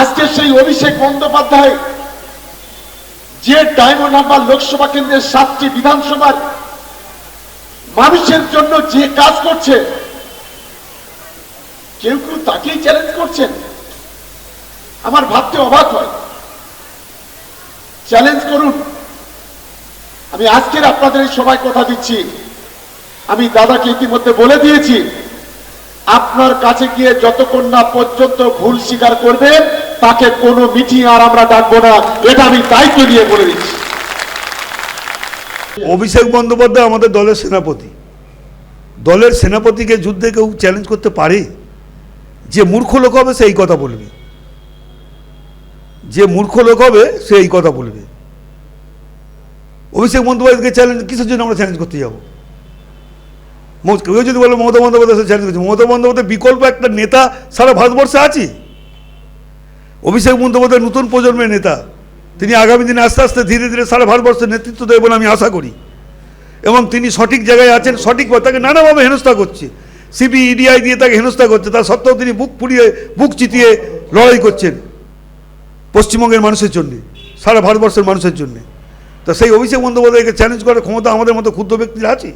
আজকে সেই অভিষেক বন্দ্যোপাধ্যায় যে ডায়মন্ড হারবার লোকসভা কেন্দ্রের সাতটি বিধানসভার মানুষের জন্য যে কাজ করছে, কেউ কেউ তাকেই চ্যালেঞ্জ করছেন। আমার ভাবতে অবাক হয়। চ্যালেঞ্জ করুন। আমি আজকের আপনাদের সবাই কথা দিচ্ছি। আমি দাদাকে ইতিমধ্যে বলে দিয়েছি, আপনার কাছে গিয়ে যতক্ষণ না পর্যন্ত ভুল স্বীকার করবেন তাকে কোনো মিটিং আর আমরা ডাকবো না। এটা আমি দায়িত্ব নিয়ে বলে দিচ্ছি। অভিষেক বন্দ্যোপাধ্যায় আমাদের দলের সেনাপতি। দলের সেনাপতিকে যুদ্ধে কেউ চ্যালেঞ্জ করতে পারে? যে মূর্খ লোক হবে সে এই কথা বলবে। যে মূর্খ লোক হবে সে এই কথা বলবে। অভিষেক বন্দ্যোপাধ্যায়কে চ্যালেঞ্জ কিসের জন্য আমরা চ্যালেঞ্জ করতে যাব? কেউ যদি বলে মমতা বন্দ্যোপাধ্যায় চ্যালেঞ্জ করছে, মমতা বন্দ্যোপাধ্যায় বিকল্প একটা নেতা সারা ভারতবর্ষে আছে? অভিষেক বন্দ্যোপাধ্যায় নতুন প্রজন্মের নেতা। তিনি আগামী দিনে আস্তে আস্তে ধীরে ধীরে সারা ভারতবর্ষের নেতৃত্ব দেবে বলে আমি আশা করি। এবং তিনি সঠিক জায়গায় আছেন, সঠিক তাকে নানাভাবে হেনস্থা করছে। সিবি, ইডিআই দিয়ে তাকে হেনস্থা করছে। তা সত্ত্বেও তিনি বুক ফুরিয়ে বুক চিতিয়ে লড়াই করছেন পশ্চিমবঙ্গের মানুষের জন্যে, সারা ভারতবর্ষের মানুষের জন্যে। তা সেই অভিষেক বন্দ্যোপাধ্যায়কে চ্যালেঞ্জ করার ক্ষমতা আমাদের মতো ক্ষুদ্র ব্যক্তির আছে?